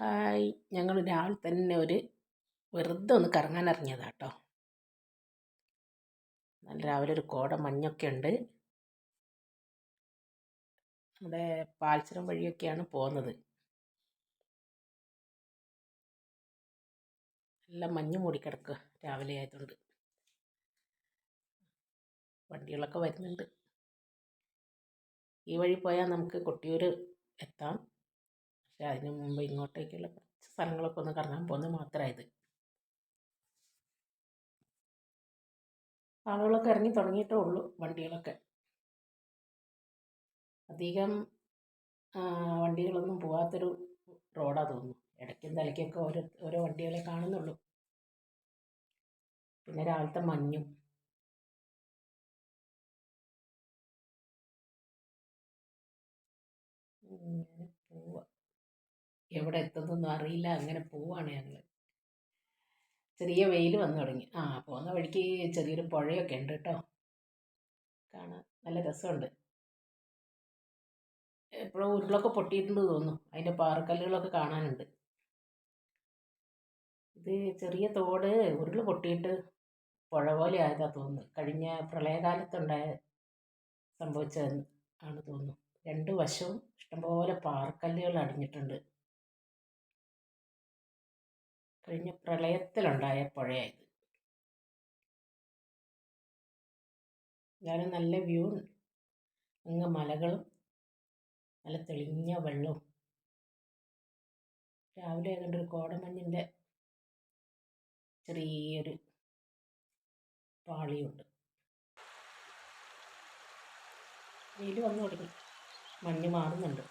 Hi. ഞങ്ങൾ രാവിലെ തന്നെ ഒരു വെറുതെ ഒന്ന് കറങ്ങാൻ ഇറങ്ങിയതാ കേട്ടോ നല്ല രാവിലെ ഒരു കോട മഞ്ഞൊക്കെ ഉണ്ട്. നമ്മുടെ പാൽച്ചരം വഴിയൊക്കെയാണ് പോകുന്നത്. നല്ല മഞ്ഞ് മൂടിക്കിടക്കുക രാവിലെ ആയതുകൊണ്ട്. വണ്ടികളൊക്കെ വരുന്നുണ്ട്. ഈ വഴി പോയാൽ നമുക്ക് കൊട്ടിയൂർ എത്താം. പക്ഷെ അതിന് മുമ്പ് ഇങ്ങോട്ടേക്കുള്ള കുറച്ച് സ്ഥലങ്ങളൊക്കെ ഒന്ന് കറങ്ങാൻ പോകുന്നത് മാത്രമായത്. ആളുകളൊക്കെ ഇറങ്ങി തുടങ്ങിയിട്ടേ ഉള്ളൂ വണ്ടികളൊക്കെ. അധികം വണ്ടികളൊന്നും പോകാത്തൊരു റോഡാ തോന്നുന്നു. ഇടയ്ക്കും തലയ്ക്കൊക്കെ ഓരോ ഓരോ വണ്ടികളെ കാണുന്നുള്ളൂ. പിന്നെ രാവിലത്തെ മഞ്ഞും. എവിടെ എത്തുന്നൊന്നും അറിയില്ല അങ്ങനെ പോവാണ് ഞങ്ങൾ ചെറിയ വെയിൽ വന്നു തുടങ്ങി. ആ പോകുന്ന വഴിക്ക് ചെറിയൊരു പുഴയൊക്കെ ഉണ്ട് കേട്ടോ. കാണാൻ നല്ല രസമുണ്ട്. എപ്പോഴും ഉരുളൊക്കെ പൊട്ടിയിട്ടുണ്ട് തോന്നുന്നു. അതിന്റെ പാറക്കല്ലുകളൊക്കെ കാണാനുണ്ട്. ഇത് ചെറിയ തോട് ഉരുൾ പൊട്ടിയിട്ട് പുഴ പോലെ ആയതാ തോന്നുന്നു. കഴിഞ്ഞ പ്രളയകാലത്തുണ്ടായ സംഭവിച്ചത് ആണ് തോന്നുന്നു. രണ്ട് വശവും ഇഷ്ടംപോലെ പാറക്കല്ലുകൾ അടിഞ്ഞിട്ടുണ്ട്. കഴിഞ്ഞ പ്രളയത്തിലുണ്ടായ പുഴയായത് എന്തായാലും നല്ല വ്യൂ അങ്ങ് മലകളും നല്ല തെളിഞ്ഞ വെള്ളവും. രാവിലെ ആയതുകൊണ്ട് ഒരു കോടമഞ്ഞിന്റെ ചെറിയൊരു പാളിയുണ്ട്. വെയിൽ വന്നു തുടങ്ങി. മഞ്ഞ് മാറുന്നുണ്ട്.